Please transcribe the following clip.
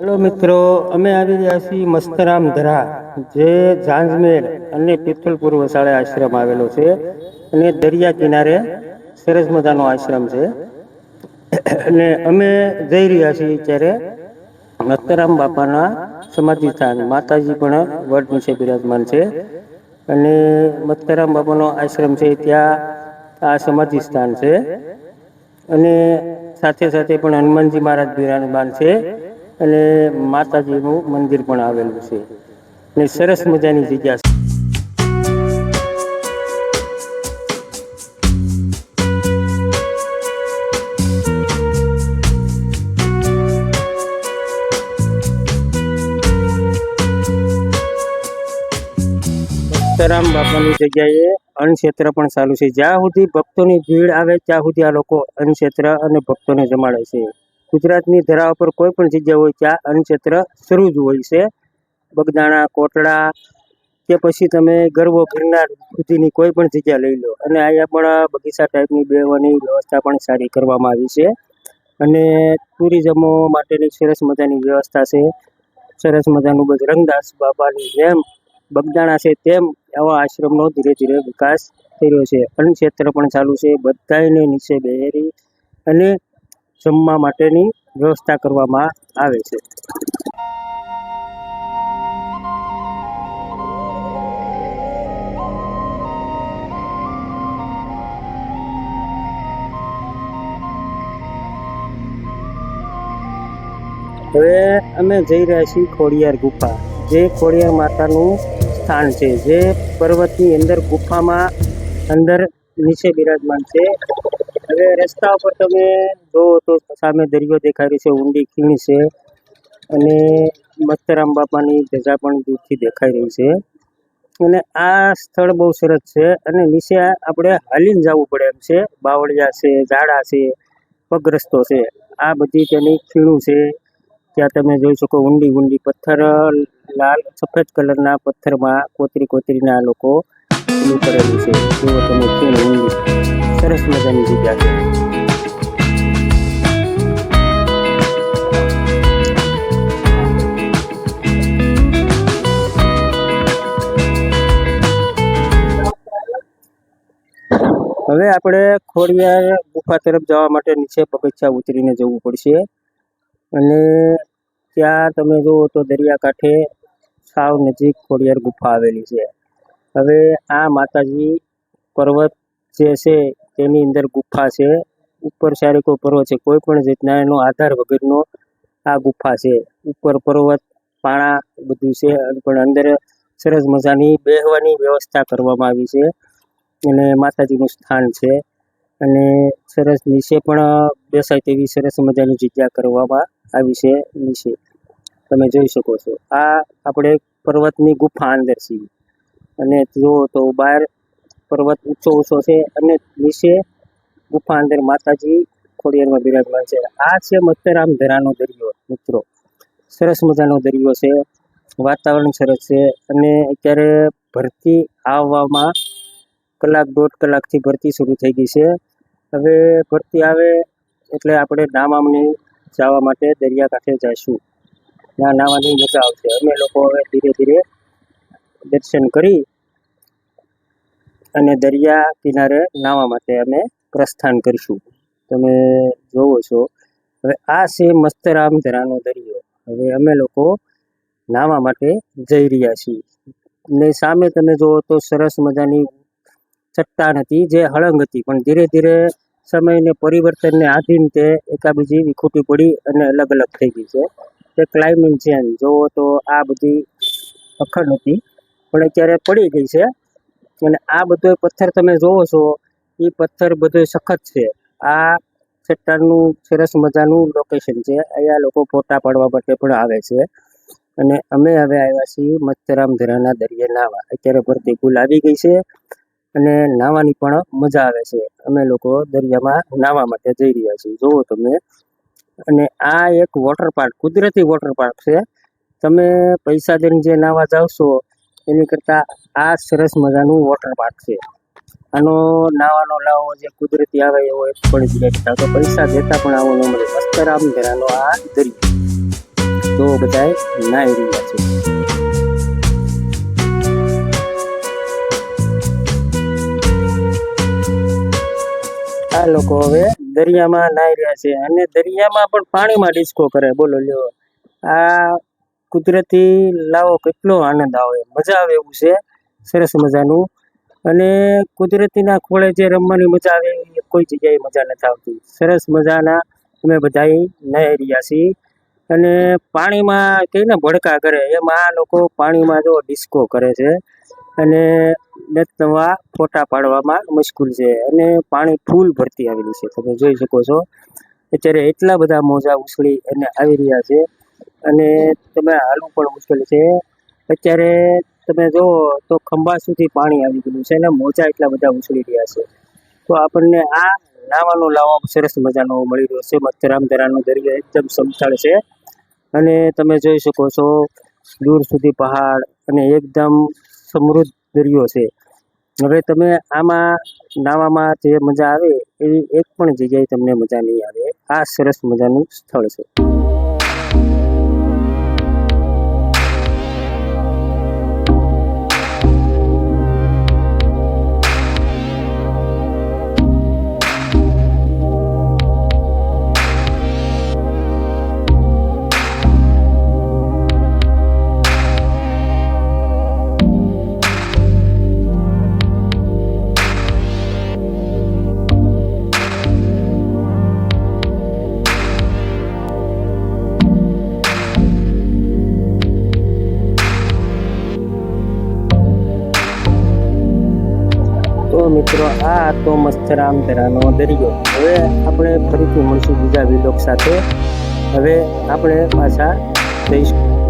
Hello મિત્રો, અમે આવી રહ્યા છીએ મસ્તરામ ધરા, જે ઝાંઝમેર અને પિથલપુર વસાળે આશ્રમ આવેલો છે અને દરિયા કિનારે સરસ મજાનો આશ્રમ છે. અને અમે જઈ રહ્યા છીએ ત્યારે મસ્તરામ બાપાના સમાધિ સ્થાન. માતાજી પણ વડ નીચે બિરાજમાન છે. અને મસ્તરામ બાપાનો આશ્રમ છે ત્યાં આ સમાધિ સ્થાન છે. અને સાથે સાથે પણ હનુમાનજી મહારાજ બિરાજમાન છે. અને માતાજીનું મંદિર પણ આવેલું છે. અને સરસ મજાની જગ્યા છે. સરામ બાપાની જગ્યાએ અન્નક્ષેત્ર પણ ચાલુ છે. જ્યાં સુધી ભક્તોની ભીડ આવે, ત્યાં સુધી આ લોકો અન્નક્ષેત્ર અને ભક્તોને જમાડે છે. ગુજરાતની ધરા ઉપર કોઈ પણ જગ્યા હોય ત્યાં અન્નક્ષેત્ર શરૂ જ હોય છે. બગદાણા, કોટડા કે પછી તમે ગરબો ગિરનાર સુધીની કોઈ પણ જગ્યા લઈ લો. અને અહીંયા પણ બગીચા ટાઈપની બેવાની વ્યવસ્થા પણ સારી કરવામાં આવી છે. અને ટુરિઝમો માટેની સરસ મજાની વ્યવસ્થા છે. સરસ મજાનું બજરંગદાસ બાબાની જેમ બગદાણા છે તેમ આવા આશ્રમનો ધીરે ધીરે વિકાસ થઈ રહ્યો છે. અન્ન ક્ષેત્ર પણ ચાલુ છે. બધાયને નીચે બેહેરી અને જમવા માટેની વ્યવસ્થા કરવામાં આવે છે. હવે અમે જઈ રહ્યા છીએ ખોડિયાર ગુફા, જે ખોડિયાર માતાનું સ્થાન છે, જે પર્વતની અંદર ગુફામાં અંદર નીચે બિરાજમાન છે. હવે રસ્તા ઉપર તમે જુઓ તો સામે દરિયો દેખાઈ રહ્યો છે, ઊંડી ખીણ છે અને મસ્તરામ બાપાની ધજા પણ દૂરથી દેખાઈ રહી છે. અને આ સ્થળ બહુ સરસ છે અને નીચે આપણે હાલીને જવું પડે એમ છે. બાવળિયા છે, ઝાડા છે, પગરસ્તો છે. આ બધી તેની ખીણું છે. ત્યાં તમે જોઈ શકો ઊંડી ઊંડી પથ્થર, લાલ સફેદ કલરના પથ્થરમાં કોતરી કોતરીને આ લોકો કરેલું છે. જો તમે ખીણ ઊંડી સરસ મજાની જગ્યા છે. હવે આપણે ખોડિયાર ગુફા તરફ જવા માટે નીચે પગથિયા ઉતરીને જવું પડશે. અને ત્યાં તમે જુઓ તો દરિયાકાંઠે સાવ નજીક ખોડિયાર ગુફા આવેલી છે. હવે આ માતાજી પર્વત જે છે તેની અંદર ગુફા છે. ઉપર સારીકો પર્વત છે. કોઈ પણ રીતના એનો આધાર વગરનો આ ગુફા છે. ઉપર પર્વત, પાણા બધું છે પણ અંદર સરસ મજાની બેહવાની વ્યવસ્થા કરવામાં આવી છે. અને માતાજીનું સ્થાન છે. અને સરસ નીચે પણ બેસાય તેવી સરસ મજાની જગ્યા કરવામાં આવી છે નીચે. તમે જોઈ શકો છો. આ આપણે પર્વતની ગુફા અંદર છીએ. અને જુઓ તો બહાર પર્વત ઊંચો ઊંચો છે અને નીચે ગુફા અંદર માતાજી ખોડિયારમાં બિરાજમાન છે. આ છે મત્તરામ ધરાનો દરિયો, મિત્રો. સરસ મજાનો દરિયો છે. વાતાવરણ સરસ છે અને અત્યારે ભરતી આવવામાં કલાક દોઢ કલાકથી ભરતી શરૂ થઈ ગઈ છે. હવે ભરતી આવે એટલે આપણે નામામની જવા માટે દરિયાકાંઠે જઈશું. ત્યાં નાવાની મજા આવશે. અમે લોકો હવે ધીરે ધીરે દર્શન કરી અને દરિયા કિનારે નાવા માટે અમે પ્રસ્થાન કરીશું. તમે જોવો છો. હવે આ છે મસ્તરામ ધરાનો દરિયો. હવે અમે લોકો નાવા માટે જઈ રહ્યા છીએ. ને સામે તમે જુઓ તો સરસ મજાની ચટ્ટાન હતી જે હળંગ હતી. પણ ધીરે ધીરે સમયને પરિવર્તનને આધીન તે એકાબીજી વિખૂટી પડી અને અલગ અલગ થઈ ગઈ છે. તે ક્લાઇમેટ ચેન્જ જુઓ તો આ બધી અખંડ હતી. પણ અત્યારે પડી ગઈ છે. અને આ બધો પથ્થર તમે જોવો છો એ પથ્થર બધો સખત છે. આ ચટ્ટાનનું સરસ મજાનું લોકેશન છે. અહીંયા લોકો ફોટા પાડવા માટે પણ આવે છે. અને અમે હવે આવ્યા છીએ મચ્છરામ ધરાના દરિયે નાહવા અત્યારે ભરતી ભૂલ આવી ગઈ છે અને નાવાની પણ મજા આવે છે. અમે લોકો દરિયામાં નાવા માટે જઈ રહ્યા છીએ. જુઓ તમે. અને આ એક વોટર પાર્ક કુદરતી વોટર પાર્ક છે. તમે પૈસા દઈને જે નાહવા જાવ એની કરતાં આ સરસ મજાનું વોટર પાર્ક છે. આનો નાવાનો લાવો જે કુદરતી આવે એવો એક પણ જ તો પૈસા દેતા પણ આવો ન મળે. મસ્તરામ ઘેરાનો આ દરિયો. તો બધાએ નાહી રહ્યા છે. આ લોકો હવે દરિયામાં નાહી રહ્યા છે અને દરિયામાં પણ પાણીમાં ડિસ્કો કરે. બોલો લ્યો. આ કુદરતી લાવો કેટલો આનંદ આવે. મજા આવે એવું છે. સરસ મજાનું. અને કુદરતીના ખોળે જે રમવાની મજા આવે એ કોઈ જગ્યાએ મજા નથી આવતી. સરસ મજાના અમે બધાય નહીં રહ્યા છીએ. અને પાણીમાં કહીને ભડકા કરે. એમાં આ લોકો પાણીમાં જો ડિસ્કો કરે છે. અને નવા ફોટા પાડવામાં મુશ્કેલ છે. અને પાણી ફૂલ ભરતી આવેલી છે. તમે જોઈ શકો છો. અત્યારે એટલા બધા મોજા ઉછળી અને આવી રહ્યા છે. અને તમે હાલવું પણ મુશ્કેલ છે. અત્યારે તમે જુઓ તો ખંભા સુધી પાણી આવી ગયેલું છે અને મોજા એટલા બધા ઉછળી રહ્યા છે. તો આપણને આ નાવાનો લાવો સરસ મજાનો મળી રહ્યો છે. મથરામ ધરાનો દરિયો એકદમ સમતળ છે. અને તમે જોઈ શકો છો દૂર સુધી પહાડ અને એકદમ સમૃદ્ધ દરિયો છે. હવે તમે આમાં નાવામાં જે મજા આવે એવી એક પણ જગ્યાએ તમને મજા નહીં આવે. આ સરસ મજાનું સ્થળ છે. મિત્રો, આ તો મસ્તરામ ધરાનો દરિયો. હવે આપણે ફરીથી મળશું બીજા વિલોક સાથે. હવે આપણે પાછા જઈશું.